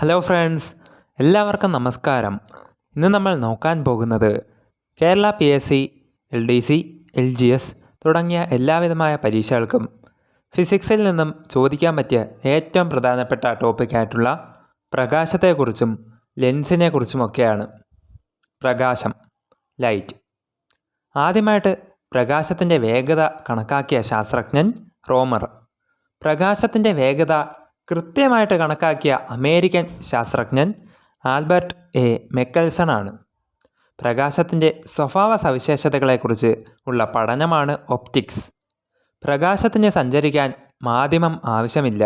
Hello friends എല്ലാവർക്കും നമസ്കാരം. ഇന്ന് നമ്മൾ നോക്കാൻ പോകുന്നത് Kerala P S C L D C L G S തുടങ്ങിയ എല്ലാവിധമായ പരീക്ഷകൾക്കും ഫിസിക്സിൽ നിന്നും ചോദിക്കാൻ പറ്റിയ ഏറ്റവും പ്രധാനപ്പെട്ട ടോപ്പിക്കായിട്ടുള്ള പ്രകാശത്തെക്കുറിച്ചും ലെൻസിനെ കുറിച്ചുമൊക്കെയാണ് പ്രകാശം ലൈറ്റ് ആദ്യമായിട്ട് പ്രകാശത്തിന്റെ വേഗത കണക്കാക്കിയ ശാസ്ത്രജ്ഞൻ റോമർ. പ്രകാശത്തിന്റെ വേഗത കൃത്യമായിട്ട് കണക്കാക്കിയ അമേരിക്കൻ ശാസ്ത്രജ്ഞൻ ആൽബർട്ട് എ. മെക്കൽസൺ ആണ് പ്രകാശത്തിന്റെ സ്വഭാവ സവിശേഷതകളെക്കുറിച്ച് ഉള്ള പഠനമാണ് ഒപ്റ്റിക്സ്. പ്രകാശത്തിന് സഞ്ചരിക്കാൻ മാധ്യമം ആവശ്യമില്ല.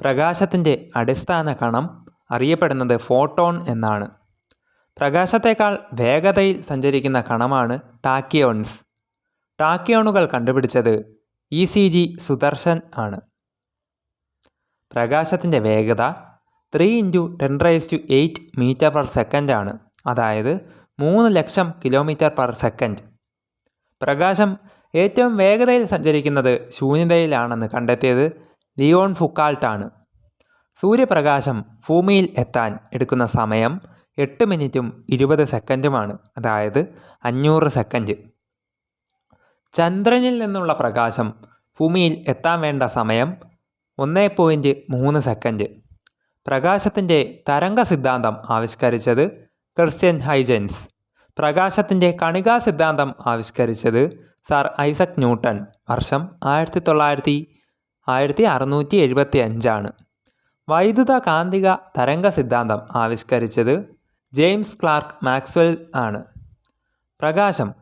പ്രകാശത്തിന്റെ അടിസ്ഥാന കണം അറിയപ്പെടുന്നത് ഫോട്ടോൺ എന്നാണ്. പ്രകാശത്തേക്കാൾ വേഗതയിൽ സഞ്ചരിക്കുന്ന കണമാണ് ടാക്കിയോൺസ്. ടാക്കിയോണുകൾ കണ്ടുപിടിച്ചത് ഇ സി ജി സുദർശൻ ആണ്. പ്രകാശത്തിന്റെ വേഗത three into ten raise to eight metre per ആണ്. അതായത് മൂന്ന് ലക്ഷം കിലോമീറ്റർ പെർ സെക്കൻഡ് പ്രകാശം ഏറ്റവും വേഗതയിൽ സഞ്ചരിക്കുന്നത് ശൂന്യതയിലാണെന്ന് കണ്ടെത്തിയത് ലിയോൺ ഫുക്കാൾട്ടാണ്. സൂര്യപ്രകാശം ഭൂമിയിൽ എത്താൻ എടുക്കുന്ന സമയം എട്ട് മിനിറ്റും ഇരുപത് സെക്കൻഡുമാണ്. അതായത് അഞ്ഞൂറ് സെക്കൻഡ്. ചന്ദ്രനിൽ നിന്നുള്ള പ്രകാശം ഭൂമിയിൽ എത്താൻ വേണ്ട സമയം ഒന്ന് പോയിന്റ് മൂന്ന് സെക്കൻഡ് പ്രകാശത്തിന്റെ തരംഗ സിദ്ധാന്തം ആവിഷ്കരിച്ചത് ക്രിസ്ത്യൻ ഹൈജൻസ്. പ്രകാശത്തിന്റെ കണികാ സിദ്ധാന്തം ആവിഷ്കരിച്ചത് സർ ഐസക് ന്യൂട്ടൺ വർഷം ആയിരത്തി തൊള്ളായിരത്തി ആയിരത്തി അറുന്നൂറ്റി എഴുപത്തി അഞ്ചാണ് വൈദ്യുത കാന്തിക തരംഗ സിദ്ധാന്തം ആവിഷ്കരിച്ചത് ജെയിംസ് ക്ലാർക്ക് മാക്സ്വെൽ ആണ്. പ്രകാശം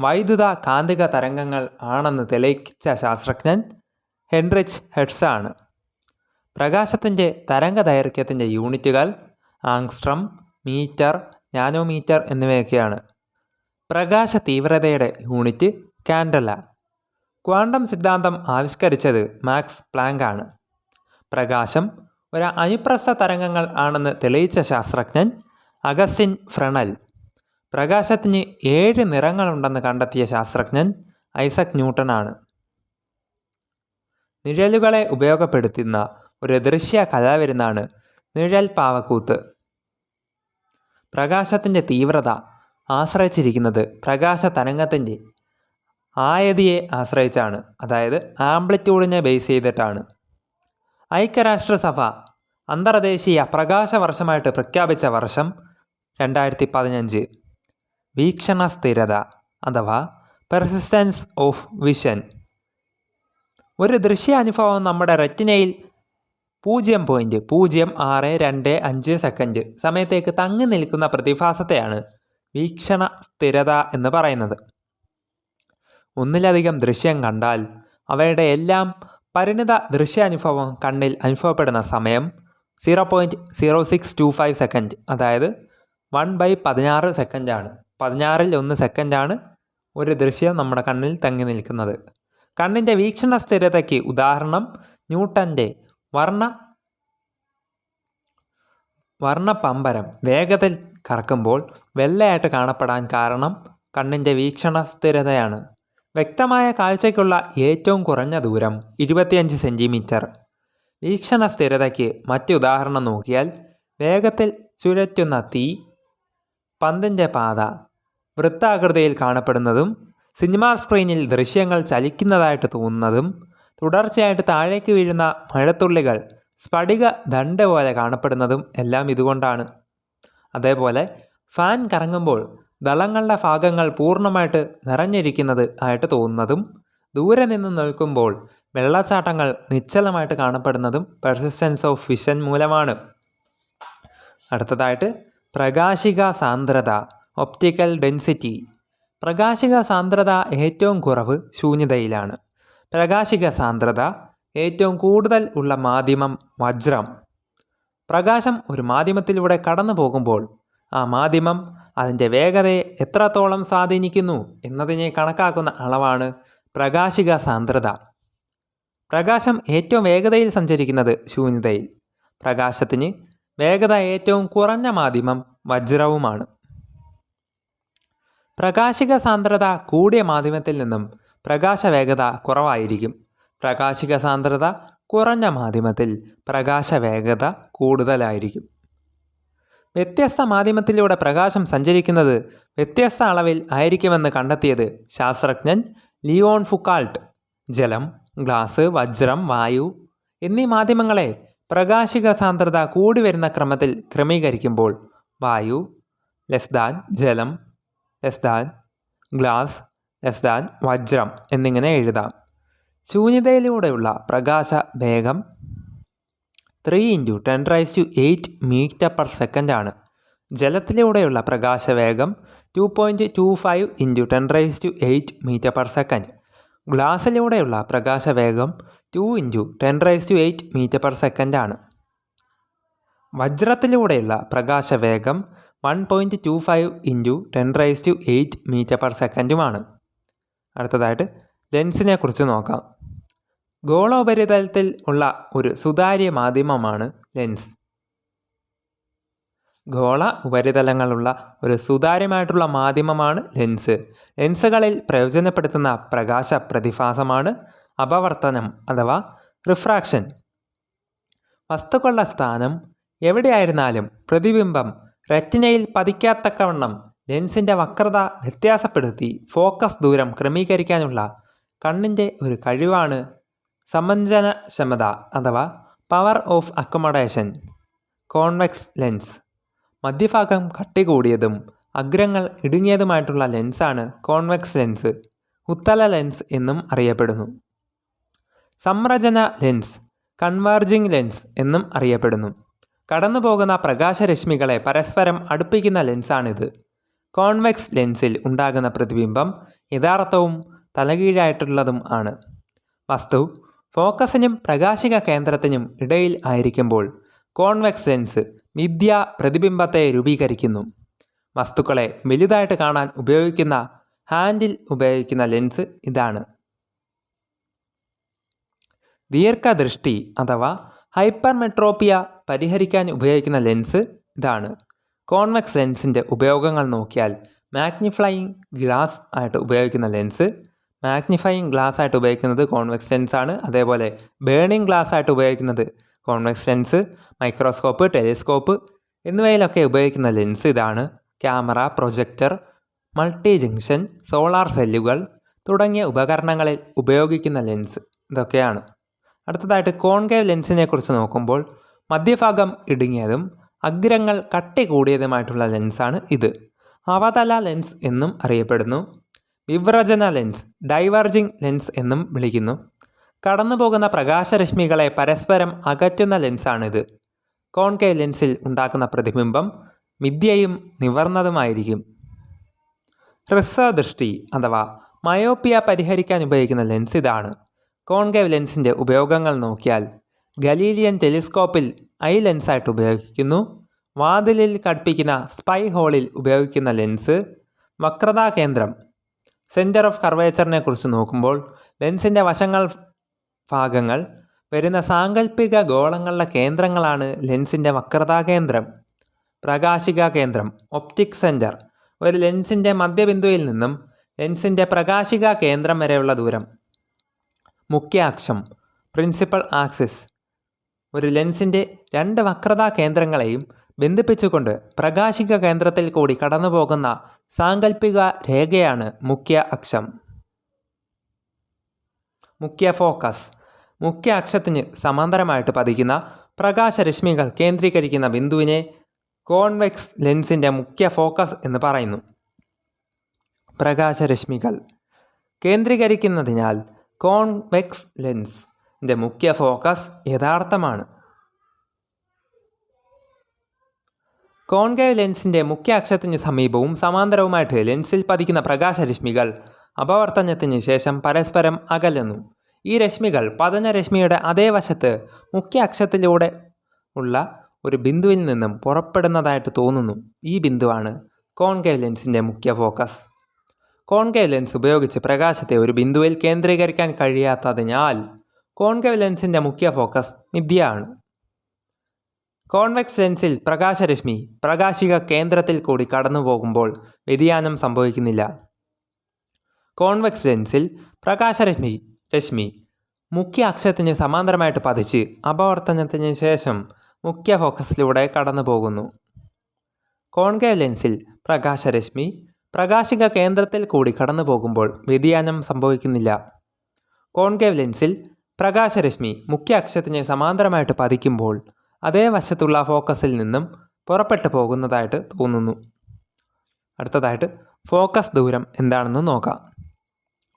വൈദ്യുത കാന്തിക തരംഗങ്ങൾ ആണെന്ന് തെളിയിച്ച ശാസ്ത്രജ്ഞൻ ഹെൻറിച്ച് ഹെഡ്സ് ആണ്. പ്രകാശത്തിന്റെ തരംഗ ദൈർഘ്യത്തിന്റെ യൂണിറ്റുകൾ ആങ്സ്ട്രം മീറ്റർ നാനോമീറ്റർ എന്നിവയൊക്കെയാണ്. പ്രകാശ തീവ്രതയുടെ യൂണിറ്റ് കാൻഡല ക്വാണ്ടം സിദ്ധാന്തം ആവിഷ്കരിച്ചത് മാക്സ് പ്ലാങ്ക് ആണ്. പ്രകാശം ഒരു അനുപ്രസ്ഥ തരംഗങ്ങൾ ആണെന്ന് തെളിയിച്ച ശാസ്ത്രജ്ഞൻ അഗസ്റ്റിൻ ഫ്രണൽ. പ്രകാശത്തിന് ഏഴ് നിറങ്ങളുണ്ടെന്ന് കണ്ടെത്തിയ ശാസ്ത്രജ്ഞൻ ഐസക് ന്യൂട്ടൺ ആണ് നിഴലുകളെ ഉപയോഗപ്പെടുത്തുന്ന ഒരു ദൃശ്യ കലാവിരുന്നാണ് നിഴൽ പാവക്കൂത്ത്. പ്രകാശത്തിന്റെ തീവ്രത ആശ്രയിച്ചിരിക്കുന്നത് പ്രകാശ തരംഗത്തിന്റെ ആയതിയെ ആശ്രയിച്ചാണ് അതായത് ആംപ്ലിറ്റ്യൂഡിനെ ബേസ് ചെയ്തിട്ടാണ്. ഐക്യരാഷ്ട്രസഭ അന്തർദേശീയ പ്രകാശ വർഷമായിട്ട് പ്രഖ്യാപിച്ച വർഷം രണ്ടായിരത്തി പതിനഞ്ച് വീക്ഷണ സ്ഥിരത അഥവാ പെർസിസ്റ്റൻസ് ഓഫ് വിഷൻ ഒരു ദൃശ്യാനുഭവം നമ്മുടെ റെറ്റിനയിൽ പൂജ്യം പോയിന്റ് പൂജ്യം ആറ് രണ്ട് അഞ്ച് സെക്കൻഡ് സമയത്തേക്ക് തങ്ങി നിൽക്കുന്ന പ്രതിഭാസത്തെയാണ് വീക്ഷണ സ്ഥിരത എന്ന് പറയുന്നത്. ഒന്നിലധികം ദൃശ്യം കണ്ടാൽ അവയുടെ എല്ലാം പരിണിത ദൃശ്യാനുഭവം കണ്ണിൽ അനുഭവപ്പെടുന്ന സമയം zero point zero six two five second അതായത് വൺ ബൈ പതിനാറ് സെക്കൻഡാണ് പതിനാറിൽ ഒന്ന് സെക്കൻഡാണ് ഒരു ദൃശ്യം നമ്മുടെ കണ്ണിൽ തങ്ങി നിൽക്കുന്നത്. കണ്ണിന്റെ വീക്ഷണ സ്ഥിരതയ്ക്ക് ഉദാഹരണം ന്യൂട്ടന്റെ വർണ വർണപമ്പരം വേഗത്തിൽ കറക്കുമ്പോൾ വെള്ളയായിട്ട് കാണപ്പെടാൻ കാരണം കണ്ണിന്റെ വീക്ഷണ സ്ഥിരതയാണ്. വ്യക്തമായ കാഴ്ചയ്ക്കുള്ള ഏറ്റവും കുറഞ്ഞ ദൂരം ഇരുപത്തിയഞ്ച് സെന്റിമീറ്റർ വീക്ഷണ സ്ഥിരതയ്ക്ക് മറ്റു ഉദാഹരണം നോക്കിയാൽ വേഗത്തിൽ ചുഴറ്റുന്ന തീ പന്തിന്റെ പാത വൃത്താകൃതിയിൽ കാണപ്പെടുന്നതും സിനിമാ സ്ക്രീനിൽ ദൃശ്യങ്ങൾ ചലിക്കുന്നതായിട്ട് തോന്നുന്നതും തുടർച്ചയായിട്ട് താഴേക്ക് വീഴുന്ന മഴത്തുള്ളികൾ സ്ഫടിക ദണ്ട് പോലെ കാണപ്പെടുന്നതും എല്ലാം ഇതുകൊണ്ടാണ്. അതേപോലെ ഫാൻ കറങ്ങുമ്പോൾ ദളങ്ങളുടെ ഭാഗങ്ങൾ പൂർണമായിട്ട് നിറഞ്ഞിരിക്കുന്നത് ആയിട്ട് തോന്നുന്നതും ദൂരെ നിന്ന് നിൽക്കുമ്പോൾ വെള്ളച്ചാട്ടങ്ങൾ നിശ്ചലമായിട്ട് കാണപ്പെടുന്നതും പെർസിസ്റ്റൻസ് ഓഫ് വിഷൻ മൂലമാണ്. അടുത്തതായിട്ട് പ്രകാശിക സാന്ദ്രത ഒപ്റ്റിക്കൽ ഡെൻസിറ്റി പ്രകാശിക സാന്ദ്രത ഏറ്റവും കുറവ് ശൂന്യതയിലാണ്. പ്രകാശിക സാന്ദ്രത ഏറ്റവും കൂടുതൽ ഉള്ള മാധ്യമം വജ്രം. പ്രകാശം ഒരു മാധ്യമത്തിലൂടെ കടന്നു പോകുമ്പോൾ ആ മാധ്യമം അതിന്റെ വേഗതയെ എത്രത്തോളം സ്വാധീനിക്കുന്നു എന്നതിനെ കണക്കാക്കുന്ന അളവാണ് പ്രകാശിക സാന്ദ്രത പ്രകാശം ഏറ്റവും വേഗതയിൽ സഞ്ചരിക്കുന്നത് ശൂന്യതയിൽ. പ്രകാശത്തിന് വേഗത ഏറ്റവും കുറഞ്ഞ മാധ്യമം വജ്രവുമാണ്. പ്രകാശിക സാന്ദ്രത കൂടിയ മാധ്യമത്തിൽ നിന്നും പ്രകാശ വേഗത കുറവായിരിക്കും. പ്രകാശിക സാന്ദ്രത കുറഞ്ഞ മാധ്യമത്തിൽ പ്രകാശവേഗത കൂടുതലായിരിക്കും. വ്യത്യസ്ത മാധ്യമത്തിലൂടെ പ്രകാശം സഞ്ചരിക്കുന്നത് വ്യത്യസ്ത അളവിൽ ആയിരിക്കുമെന്ന് കണ്ടെത്തിയത് ശാസ്ത്രജ്ഞൻ ലിയോൺ ഫുക്കാൾട്ട്. ജലം ഗ്ലാസ് വജ്രം വായു എന്നീ മാധ്യമങ്ങളെ പ്രകാശിക സാന്ദ്രത കൂടി വരുന്ന ക്രമത്തിൽ ക്രമീകരിക്കുമ്പോൾ വായു ലെസ് ദാൻ ജലം less than glass less than വജ്രം എന്നിങ്ങനെ എഴുതാം. ശൂന്യതയിലൂടെയുള്ള പ്രകാശ വേഗം three into ten raise to eight metre per second ആണ്. ജലത്തിലൂടെയുള്ള പ്രകാശവേഗം two point two five into ten raise to eight metre per second ഗ്ലാസ്സിലൂടെയുള്ള പ്രകാശവേഗം two into ten raise to eight metre per second ആണ്. വജ്രത്തിലൂടെയുള്ള പ്രകാശവേഗം one point two five into ten raise to eight metre per സെക്കൻഡുമാണ് അടുത്തതായിട്ട് ലെൻസിനെ കുറിച്ച് നോക്കാം. ഗോളോപരിതലത്തിൽ ഉള്ള ഒരു സുതാര്യ മാധ്യമമാണ് lens ഗോള ഉപരിതലങ്ങളുള്ള ഒരു സുതാര്യമായിട്ടുള്ള മാധ്യമമാണ് ലെൻസ് ലെൻസുകളിൽ പ്രയോജനപ്പെടുത്തുന്ന പ്രകാശ പ്രതിഭാസമാണ് അപവർത്തനം അഥവാ റിഫ്രാക്ഷൻ വസ്തുക്കളുടെ സ്ഥാനം എവിടെയായിരുന്നാലും പ്രതിബിംബം റെറ്റിനയിൽ പതിക്കാത്തക്കവണ്ണം ലെൻസിന്റെ വക്രത വ്യത്യാസപ്പെടുത്തി ഫോക്കസ് ദൂരം ക്രമീകരിക്കാനുള്ള കണ്ണിന്റെ ഒരു കഴിവാണ് സമഞ്ജനക്ഷമത അഥവാ power of accommodation. Convex lens. മധ്യഭാഗം കട്ടി കൂടിയതും അഗ്രങ്ങൾ ഇടുങ്ങിയതുമായിട്ടുള്ള ലെൻസാണ് കോൺവെക്സ് ലെൻസ്. ഉത്തല ലെൻസ് എന്നും അറിയപ്പെടുന്നു. സംരചന ലെൻസ്. കൺവേർജിംഗ് ലെൻസ് എന്നും അറിയപ്പെടുന്നു. കടന്നുപോകുന്ന പ്രകാശരശ്മികളെ പരസ്പരം അടുപ്പിക്കുന്ന ലെൻസാണിത്. കോൺവെക്സ് ലെൻസിൽ ഉണ്ടാകുന്ന പ്രതിബിംബം യഥാർത്ഥവും തലകീഴായിട്ടുള്ളതും ആണ്. വസ്തു ഫോക്കസിനും പ്രകാശിക കേന്ദ്രത്തിനും ഇടയിൽ ആയിരിക്കുമ്പോൾ കോൺവെക്സ് ലെൻസ് മിഥ്യ പ്രതിബിംബത്തെ രൂപീകരിക്കുന്നു. വസ്തുക്കളെ വലുതായിട്ട് കാണാൻ ഉപയോഗിക്കുന്ന ഹാൻഡിൽ ഉപയോഗിക്കുന്ന ലെൻസ് ഇതാണ്. ദീർഘദൃഷ്ടി അഥവാ ഹൈപ്പർമെട്രോപ്പിയ പരിഹരിക്കാൻ ഉപയോഗിക്കുന്ന ലെൻസ് ഇതാണ്. കോൺവെക്സ് ലെൻസിന്റെ ഉപയോഗങ്ങൾ നോക്കിയാൽ മാഗ്നിഫ്ലൈയിങ് ഗ്ലാസ് ആയിട്ട് ഉപയോഗിക്കുന്ന ലെൻസ് മാഗ്നിഫൈയിങ് ഗ്ലാസ് ആയിട്ട് ഉപയോഗിക്കുന്നത് കോൺവെക്സ് ലെൻസ് ആണ്. അതേപോലെ ബേണിംഗ് ഗ്ലാസ് ആയിട്ട് ഉപയോഗിക്കുന്നത് കോൺവെക്സ് ലെൻസ് മൈക്രോസ്കോപ്പ് ടെലിസ്കോപ്പ് എന്നിവയിലൊക്കെ ഉപയോഗിക്കുന്ന ലെൻസ് ഇതാണ്. Camera projector multi junction solar സെല്ലുകൾ തുടങ്ങിയ ഉപകരണങ്ങളിൽ ഉപയോഗിക്കുന്ന ലെൻസ് ഇതൊക്കെയാണ്. അടുത്തതായിട്ട് കോൺകേവ് ലെൻസിനെ കുറിച്ച് നോക്കുമ്പോൾ മധ്യഭാഗം ഇടുങ്ങിയതും അഗ്രങ്ങൾ കട്ടി കൂടിയതുമായിട്ടുള്ള ലെൻസാണ് ഇത്. അവതല ലെൻസ് എന്നും അറിയപ്പെടുന്നു. വിവ്രജന ലെൻസ് ഡൈവർജിംഗ് ലെൻസ് എന്നും വിളിക്കുന്നു. കടന്നുപോകുന്ന പ്രകാശരശ്മികളെ പരസ്പരം അകറ്റുന്ന ലെൻസാണിത്. കോൺകേവ് ലെൻസിൽ ഉണ്ടാക്കുന്ന പ്രതിബിംബം മിഥ്യയും നിവർന്നതുമായിരിക്കും. ഹ്രസ്വദൃഷ്ടി അഥവാ മയോപ്പിയ പരിഹരിക്കാൻ ഉപയോഗിക്കുന്ന ലെൻസ് ഇതാണ്. കോൺകേവ് ലെൻസിന്റെ ഉപയോഗങ്ങൾ നോക്കിയാൽ ഗലീലിയൻ ടെലിസ്കോപ്പിൽ ഐ ലെൻസായിട്ട് ഉപയോഗിക്കുന്നു. വാതിലിൽ കടുപ്പിക്കുന്ന സ്പൈ ഹോളിൽ ഉപയോഗിക്കുന്ന ലെൻസ് വക്രതാ കേന്ദ്രം സെന്റർ ഓഫ് കർവേച്ചറിനെ കുറിച്ച് നോക്കുമ്പോൾ ലെൻസിന്റെ വശങ്ങൾ ഭാഗങ്ങൾ വരുന്ന സാങ്കല്പിക ഗോളങ്ങളുടെ കേന്ദ്രങ്ങളാണ് ലെൻസിന്റെ വക്രതാ കേന്ദ്രം പ്രകാശിക കേന്ദ്രം ഒപ്റ്റിക് സെന്റർ. ഒരു ലെൻസിന്റെ മധ്യബിന്ദുവിൽ നിന്നും ലെൻസിന്റെ പ്രകാശിക കേന്ദ്രം വരെയുള്ള ദൂരം. മുഖ്യ അക്ഷം പ്രിൻസിപ്പൽ ആക്സിസ് ഒരു ലെൻസിന്റെ രണ്ട് വക്രതാ കേന്ദ്രങ്ങളെയും ബന്ധിപ്പിച്ചുകൊണ്ട് പ്രകാശിക കേന്ദ്രത്തിൽ കൂടി കടന്നുപോകുന്ന സാങ്കല്പിക രേഖയാണ് മുഖ്യ അക്ഷം മുഖ്യ ഫോക്കസ് മുഖ്യ അക്ഷത്തിന് സമാന്തരമായിട്ട് പതിക്കുന്ന പ്രകാശരശ്മികൾ കേന്ദ്രീകരിക്കുന്ന ബിന്ദുവിനെ കോൺവെക്സ് ലെൻസിന്റെ മുഖ്യ ഫോക്കസ് എന്ന് പറയുന്നു. പ്രകാശരശ്മികൾ. കേന്ദ്രീകരിക്കുന്നതിനാൽ കോൺവെക്സ് ലെൻസിന്റെ മുഖ്യ ഫോക്കസ് യഥാർത്ഥമാണ്. കോൺകേവ് ലെൻസിന്റെ മുഖ്യ അക്ഷത്തിന് സമീപവും സമാന്തരവുമായിട്ട് ലെൻസിൽ പതിക്കുന്ന പ്രകാശരശ്മികൾ അപവർത്തനത്തിന് ശേഷം പരസ്പരം അകലുന്നു. ഈ രശ്മികൾ പതന രശ്മിയുടെ അതേ വശത്ത് മുഖ്യ അക്ഷത്തിലൂടെ ഉള്ള ഒരു ബിന്ദുവിൽ നിന്നും പുറപ്പെടുന്നതായിട്ട് തോന്നുന്നു. ഈ ബിന്ദുവാണ് കോൺകേവ് ലെൻസിന്റെ മുഖ്യ ഫോക്കസ്. കോൺകേവ് ലെൻസ് ഉപയോഗിച്ച് പ്രകാശത്തെ ഒരു ബിന്ദുവിൽ കേന്ദ്രീകരിക്കാൻ കഴിയാത്തതിനാൽ കോൺകേവ് ലെൻസിന്റെ മുഖ്യ ഫോക്കസ് മിഥ്യയാണ്. കോൺവെക്സ് ലെൻസിൽ പ്രകാശരശ്മി പ്രകാശിക കേന്ദ്രത്തിൽ കൂടി കടന്നു പോകുമ്പോൾ വ്യതിയാനം സംഭവിക്കുന്നില്ല. കോൺവെക്സ് ലെൻസിൽ പ്രകാശരശ്മി രശ്മി മുഖ്യ അക്ഷത്തിന് സമാന്തരമായിട്ട് പതിച്ച് അപവർത്തനത്തിന് ശേഷം മുഖ്യ ഫോക്കസിലൂടെ കടന്നു പോകുന്നു കോൺകേവ് ലെൻസിൽ പ്രകാശരശ്മി പ്രകാശിക കേന്ദ്രത്തിൽ കൂടി കടന്നു പോകുമ്പോൾ വ്യതിയാനം സംഭവിക്കുന്നില്ല. കോൺകേവ് ലെൻസിൽ പ്രകാശരശ്മി മുഖ്യ അക്ഷത്തിന് സമാന്തരമായിട്ട് പതിക്കുമ്പോൾ അതേ വശത്തുള്ള ഫോക്കസിൽ നിന്നും പുറപ്പെട്ടു പോകുന്നതായിട്ട് തോന്നുന്നു. അടുത്തതായിട്ട് ഫോക്കസ് ദൂരം എന്താണെന്ന് നോക്കാം.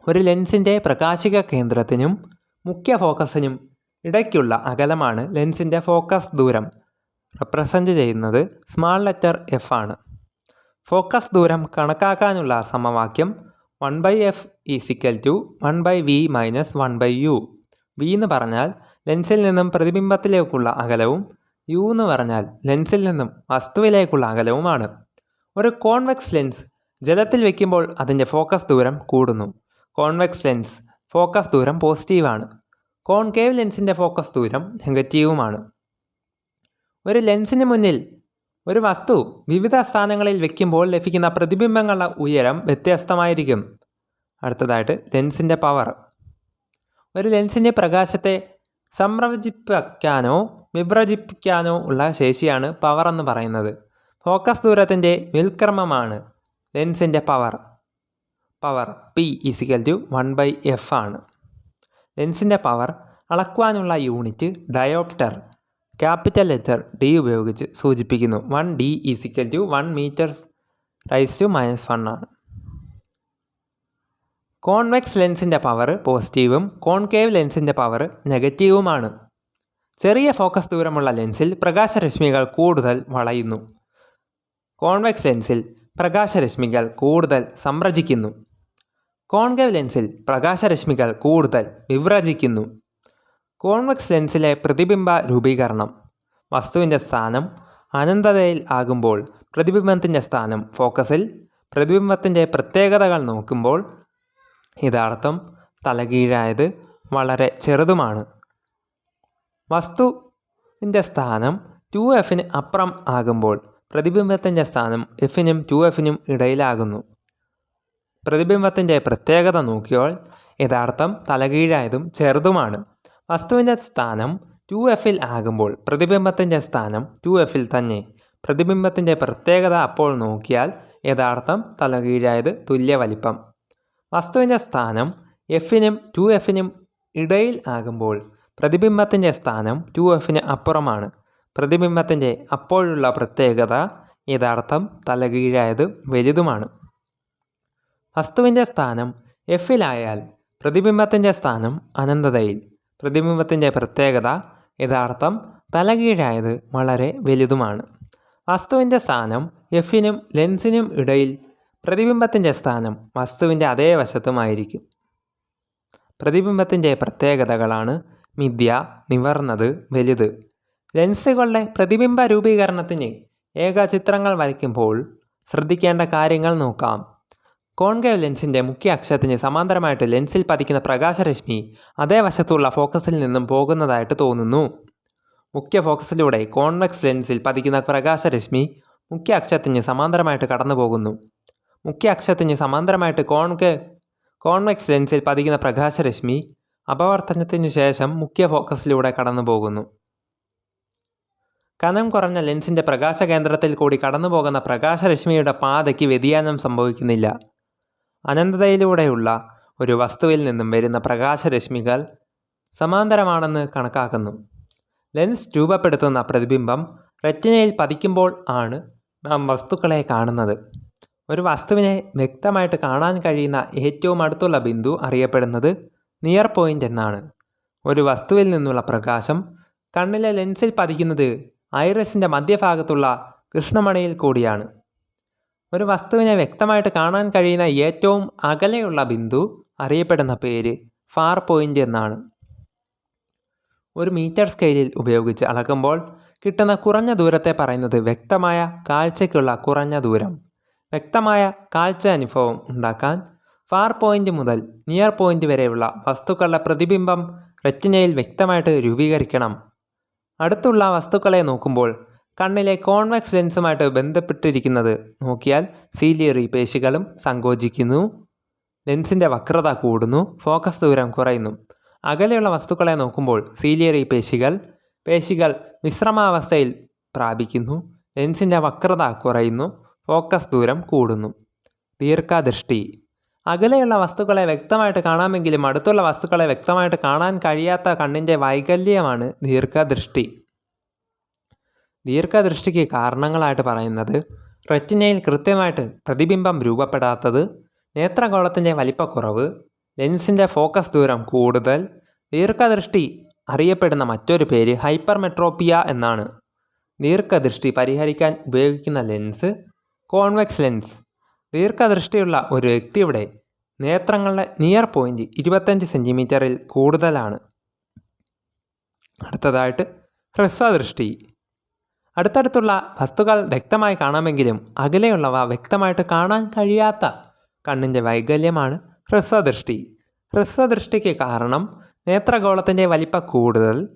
ഒരു ലെൻസിന്റെ പ്രകാശിക കേന്ദ്രത്തിനും മുഖ്യ ഫോക്കസിനും ഇടയ്ക്കുള്ള അകലമാണ് ലെൻസിന്റെ ഫോക്കസ് ദൂരം. റെപ്രസെന്റ് ചെയ്യുന്നത് സ്മാൾ ലെറ്റർ എഫ് ആണ്. ഫോക്കസ് ദൂരം കണക്കാക്കാനുള്ള സമവാക്യം one by F is equal to one by V minus one by U V എന്ന് പറഞ്ഞാൽ ലെൻസിൽ നിന്നും പ്രതിബിംബത്തിലേക്കുള്ള അകലവും യു എന്ന് പറഞ്ഞാൽ ലെൻസിൽ നിന്നും വസ്തുവിലേക്കുള്ള അകലവുമാണ്. ഒരു കോൺവെക്സ് ലെൻസ് ജലത്തിൽ വയ്ക്കുമ്പോൾ അതിന്റെ ഫോക്കസ് ദൂരം കൂടുന്നു. കോൺവെക്സ് ലെൻസ് ഫോക്കസ് ദൂരം പോസിറ്റീവാണ് കോൺകേവ് ലെൻസിന്റെ ഫോക്കസ് ദൂരം നെഗറ്റീവുമാണ് ഒരു ലെൻസിന് മുന്നിൽ ഒരു വസ്തു വിവിധ സ്ഥാനങ്ങളിൽ വയ്ക്കുമ്പോൾ ലഭിക്കുന്ന പ്രതിബിംബങ്ങളുടെ ഉയരം വ്യത്യസ്തമായിരിക്കും. അടുത്തതായിട്ട് ലെൻസിന്റെ പവർ. ഒരു ലെൻസിന്റെ പ്രകാശത്തെ സംരചിപ്പിക്കാനോ വിഭ്രജിപ്പിക്കാനോ ഉള്ള ശേഷിയാണ് പവർ എന്ന് പറയുന്നത്. ഫോക്കസ് ദൂരത്തിന്റെ വിൽക്രമമാണ് ലെൻസിന്റെ power. Power P is equal to one by F ആണ്. ലെൻസിന്റെ power അളക്കുവാനുള്ള unit dioptre. Capital letter D ഉപയോഗിച്ച് സൂചിപ്പിക്കുന്നു. One D is equal to one metre raise to minus one ആണ്. കോൺവെക്സ് ലെൻസിന്റെ പവർ പോസിറ്റീവും കോൺകേവ് ലെൻസിന്റെ പവർ നെഗറ്റീവുമാണ്. ചെറിയ ഫോക്കസ് ദൂരമുള്ള ലെൻസിൽ പ്രകാശരശ്മികൾ കൂടുതൽ വളയുന്നു. കോൺവെക്സ് ലെൻസിൽ പ്രകാശരശ്മികൾ കൂടുതൽ സംരചിക്കുന്നു. കോൺകേവ് ലെൻസിൽ പ്രകാശരശ്മികൾ കൂടുതൽ വിവ്രജിക്കുന്നു കോൺവെക്സ് ലെൻസിലെ പ്രതിബിംബ രൂപീകരണം. വസ്തുവിന്റെ സ്ഥാനം അനന്തതയിൽ ആകുമ്പോൾ പ്രതിബിംബത്തിന്റെ സ്ഥാനം ഫോക്കസിൽ പ്രതിബിംബത്തിന്റെ പ്രത്യേകതകൾ നോക്കുമ്പോൾ യഥാർത്ഥം തലകീഴായത് വളരെ ചെറുതുമാണ്. വസ്തുവിന്റെ സ്ഥാനം ടു എഫിന് അപ്പുറം ആകുമ്പോൾ പ്രതിബിംബത്തിന്റെ സ്ഥാനം എഫിനും ടു എഫിനും ഇടയിലാകുന്നു. പ്രതിബിംബത്തിന്റെ പ്രത്യേകത നോക്കിയാൽ യഥാർത്ഥം തലകീഴായതും ചെറുതുമാണ്. വസ്തുവിന്റെ സ്ഥാനം ടു എഫിൽ ആകുമ്പോൾ പ്രതിബിംബത്തിന്റെ സ്ഥാനം ടു എഫിൽ തന്നെ. പ്രതിബിംബത്തിന്റെ പ്രത്യേകത അപ്പോൾ നോക്കിയാൽ യഥാർത്ഥം തലകീഴായത് തുല്യ വലിപ്പം വസ്തുവിന്റെ സ്ഥാനം എഫിനും ടു എഫിനും ഇടയിൽ ആകുമ്പോൾ പ്രതിബിംബത്തിന്റെ സ്ഥാനം ടു എഫിന് അപ്പുറമാണ്. പ്രതിബിംബത്തിന്റെ അപ്പോഴുള്ള പ്രത്യേകത യഥാർത്ഥം തലകീഴായത് വലുതുമാണ്. വസ്തുവിന്റെ സ്ഥാനം എഫിലായാൽ പ്രതിബിംബത്തിന്റെ സ്ഥാനം അനന്തതയിൽ. പ്രതിബിംബത്തിന്റെ പ്രത്യേകത യഥാർത്ഥം തലകീഴായത് വളരെ വലുതുമാണ്. വസ്തുവിന്റെ സ്ഥാനം എഫിനും ലെൻസിനും ഇടയിൽ പ്രതിബിംബത്തിന്റെ സ്ഥാനം വസ്തുവിന്റെ അതേ വശത്തുമായിരിക്കും. പ്രതിബിംബത്തിന്റെ പ്രത്യേകതകളാണ് മിഥ്യ നിവർന്നത് വലുത്. ലെൻസുകളുടെ പ്രതിബിംബ രൂപീകരണത്തിന് ഏകചിത്രങ്ങൾ വരയ്ക്കുമ്പോൾ ശ്രദ്ധിക്കേണ്ട കാര്യങ്ങൾ നോക്കാം. കോൺകേവ് ലെൻസിന്റെ മുഖ്യ അക്ഷത്തിന് സമാന്തരമായിട്ട് ലെൻസിൽ പതിക്കുന്ന പ്രകാശരശ്മി അതേ വശത്തുള്ള ഫോക്കസിൽ നിന്നും പോകുന്നതായിട്ട് തോന്നുന്നു. മുഖ്യ ഫോക്കസിലൂടെ കോൺവെക്സ് ലെൻസിൽ പതിക്കുന്ന പ്രകാശരശ്മി മുഖ്യ അക്ഷത്തിന് സമാന്തരമായിട്ട് കടന്നു പോകുന്നു മുഖ്യ അക്ഷത്തിന് സമാന്തരമായിട്ട് കോൺകേവ് കോൺവെക്സ് ലെൻസിൽ പതിക്കുന്ന പ്രകാശരശ്മി അപവർത്തനത്തിനു ശേഷം മുഖ്യ ഫോക്കസിലൂടെ കടന്നു പോകുന്നു കനം കുറഞ്ഞ ലെൻസിന്റെ പ്രകാശകേന്ദ്രത്തിൽ കൂടി കടന്നു പോകുന്ന പ്രകാശരശ്മിയുടെ പാതയ്ക്ക് വ്യതിയാനം സംഭവിക്കുന്നില്ല. അനന്തതയിലൂടെയുള്ള ഒരു വസ്തുവിൽ നിന്നും വരുന്ന പ്രകാശരശ്മികൾ സമാന്തരമാണെന്ന് കണക്കാക്കുന്നു. ലെൻസ് രൂപപ്പെടുത്തുന്ന പ്രതിബിംബം റെറ്റിനയിൽ പതിക്കുമ്പോൾ ആണ് നാം വസ്തുക്കളെ കാണുന്നത്. ഒരു വസ്തുവിനെ വ്യക്തമായിട്ട് കാണാൻ കഴിയുന്ന ഏറ്റവും അടുത്തുള്ള ബിന്ദു അറിയപ്പെടുന്നത് നിയർ പോയിന്റ് എന്നാണ്. ഒരു വസ്തുവിൽ നിന്നുള്ള പ്രകാശം കണ്ണിലെ ലെൻസിൽ പതിക്കുന്നത് ഐറിസിന്റെ മധ്യഭാഗത്തുള്ള കൃഷ്ണമണിയിൽ കൂടിയാണ്. ഒരു വസ്തുവിനെ വ്യക്തമായിട്ട് കാണാൻ കഴിയുന്ന ഏറ്റവും അകലെയുള്ള ബിന്ദു അറിയപ്പെടുന്ന പേര് ഫാർ പോയിന്റ് എന്നാണ്. ഒരു മീറ്റർ സ്കെയിലിൽ ഉപയോഗിച്ച് അളക്കുമ്പോൾ കിട്ടുന്ന കുറഞ്ഞ ദൂരത്തെ പറയുന്നത് വ്യക്തമായ കാഴ്ചയ്ക്കുള്ള കുറഞ്ഞ ദൂരം. വ്യക്തമായ കാഴ്ച അനുഭവം ഉണ്ടാക്കാൻ ഫാർ പോയിന്റ് മുതൽ നിയർ പോയിന്റ് വരെയുള്ള വസ്തുക്കളുടെ പ്രതിബിംബം റെറ്റിനയിൽ വ്യക്തമായിട്ട് രൂപീകരിക്കണം. അടുത്തുള്ള വസ്തുക്കളെ നോക്കുമ്പോൾ കണ്ണിലെ കോൺവെക്സ് ലെൻസുമായിട്ട് ബന്ധപ്പെട്ടിരിക്കുന്നത് നോക്കിയാൽ സീലിയറി പേശികളും സങ്കോചിക്കുന്നു. ലെൻസിന്റെ വക്രത കൂടുന്നു. ഫോക്കസ് ദൂരം കുറയുന്നു. അകലെയുള്ള വസ്തുക്കളെ നോക്കുമ്പോൾ സീലിയറി പേശികൾ പേശികൾ വിശ്രമാവസ്ഥയിൽ പ്രാപിക്കുന്നു. ലെൻസിന്റെ വക്രത കുറയുന്നു. ഫോക്കസ് ദൂരം കൂടുന്നു. ദീർഘദൃഷ്ടി. അകലെയുള്ള വസ്തുക്കളെ വ്യക്തമായിട്ട് കാണാമെങ്കിലും അടുത്തുള്ള വസ്തുക്കളെ വ്യക്തമായിട്ട് കാണാൻ കഴിയാത്ത കണ്ണിന്റെ വൈകല്യമാണ് ദീർഘദൃഷ്ടി. ദീർഘദൃഷ്ടിക്ക് കാരണങ്ങളായിട്ട് പറയുന്നത് റെറ്റിനയിൽ കൃത്യമായിട്ട് പ്രതിബിംബം രൂപപ്പെടാത്തത് നേത്രഗോളത്തിന്റെ വലിപ്പക്കുറവ് ലെൻസിന്റെ ഫോക്കസ് ദൂരം കൂടുതൽ ദീർഘദൃഷ്ടി അറിയപ്പെടുന്ന മറ്റൊരു പേര് ഹൈപ്പർമെട്രോപ്പിയ എന്നാണ്. ദീർഘദൃഷ്ടി പരിഹരിക്കാൻ ഉപയോഗിക്കുന്ന ലെൻസ് കോൺവെക്സ് ലെൻസ്. ദീർഘദൃഷ്ടിയുള്ള ഒരു വ്യക്തിയുടെ നേത്രങ്ങളുടെ നിയർ പോയിന്റ് ഇരുപത്തഞ്ച് സെന്റിമീറ്ററിൽ കൂടുതലാണ്. അടുത്തതായിട്ട് ഹ്രസ്വദൃഷ്ടി. അടുത്തടുത്തുള്ള വസ്തുക്കൾ വ്യക്തമായി കാണാമെങ്കിലും അകലെയുള്ളവ വ്യക്തമായിട്ട് കാണാൻ കഴിയാത്ത കണ്ണിന്റെ വൈകല്യമാണ് ഹ്രസ്വദൃഷ്ടി. ഹ്രസ്വദൃഷ്ടിക്ക് കാരണം നേത്രഗോളത്തിന്റെ വലിപ്പ കൂടുതൽ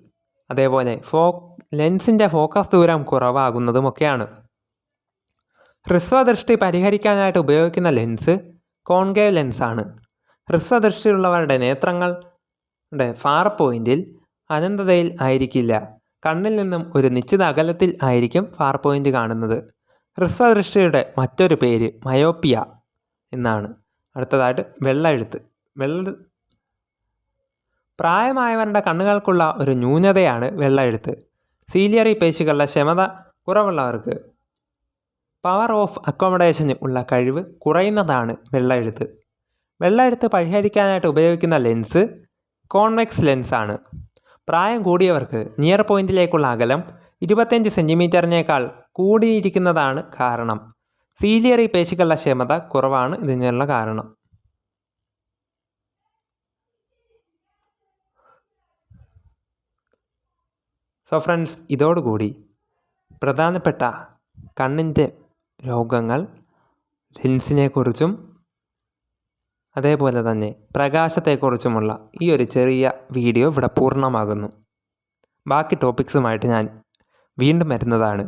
അതേപോലെ ഫോ ലെൻസിന്റെ ഫോക്കസ് ദൂരം കുറവാകുന്നതുമൊക്കെയാണ്. ഹ്രസ്വദൃഷ്ടി പരിഹരിക്കാനായിട്ട് ഉപയോഗിക്കുന്ന ലെൻസ് കോൺകേവ് ലെൻസാണ്. ഹ്രസ്വദൃഷ്ടിയുള്ളവരുടെ നേത്രങ്ങളുടെ ഫാർ പോയിന്റിൽ അനന്തതയിൽ ആയിരിക്കില്ല. കണ്ണിൽ നിന്നും ഒരു നിശ്ചിത അകലത്തിൽ ആയിരിക്കും ഫാർ പോയിന്റ് കാണുന്നത്. ഹ്രസ്വദൃഷ്ടിയുടെ മറ്റൊരു പേര് മയോപ്പിയ എന്നാണ്. അടുത്തതായിട്ട് വെള്ള എഴുത്ത് വെള്ള പ്രായമായവരുടെ കണ്ണുകൾക്കുള്ള ഒരു ന്യൂനതയാണ് വെള്ള എഴുത്ത് സീലിയറി പേശികളുടെ ക്ഷമത കുറവുള്ളവർക്ക് പവർ ഓഫ് അക്കോമഡേഷന് ഉള്ള കഴിവ് കുറയുന്നതാണ് വെള്ള എഴുത്ത് വെള്ള എഴുത്ത് പരിഹരിക്കാനായിട്ട് ഉപയോഗിക്കുന്ന ലെൻസ് കോൺവെക്സ് ലെൻസാണ് പ്രായം കൂടിയവർക്ക് നിയർ പോയിന്റിലേക്കുള്ള അകലം ഇരുപത്തഞ്ച് സെന്റിമീറ്ററിനേക്കാൾ കൂടിയിരിക്കുന്നതാണ് കാരണം. സീലിയറി പേശികളുടെ ക്ഷമത കുറവാണ് ഇതിനുള്ള കാരണം. സോ ഫ്രണ്ട്സ് ഇതോടുകൂടി പ്രധാനപ്പെട്ട കണ്ണിന്റെ രോഗങ്ങൾ ലെൻസിനെക്കുറിച്ചും അതേപോലെ തന്നെ പ്രകാശത്തെക്കുറിച്ചുമുള്ള ഈ ഒരു ചെറിയ വീഡിയോ ഇവിടെ പൂർണമാകുന്നു. ബാക്കി ടോപ്പിക്സുമായിട്ട് ഞാൻ വീണ്ടും വരുന്നതാണ്.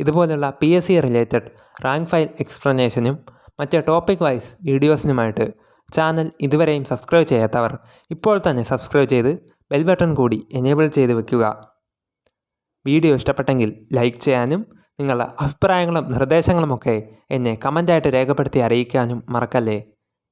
ഇതുപോലുള്ള P S C related rank file എക്സ്പ്ലനേഷനും മറ്റ് ടോപ്പിക് വൈസ് വീഡിയോസിനുമായിട്ട് ചാനൽ ഇതുവരെയും സബ്സ്ക്രൈബ് ചെയ്യാത്തവർ ഇപ്പോൾ തന്നെ സബ്സ്ക്രൈബ് ചെയ്ത് ബെൽ ബട്ടൺ കൂടി എനേബിൾ ചെയ്ത് വെക്കുക. വീഡിയോ ഇഷ്ടപ്പെട്ടെങ്കിൽ ലൈക്ക് ചെയ്യാനും നിങ്ങളുടെ അഭിപ്രായങ്ങളും നിർദ്ദേശങ്ങളുമൊക്കെ എന്നെ കമന്റായിട്ട് രേഖപ്പെടുത്തി അറിയിക്കാനും മറക്കല്ലേ?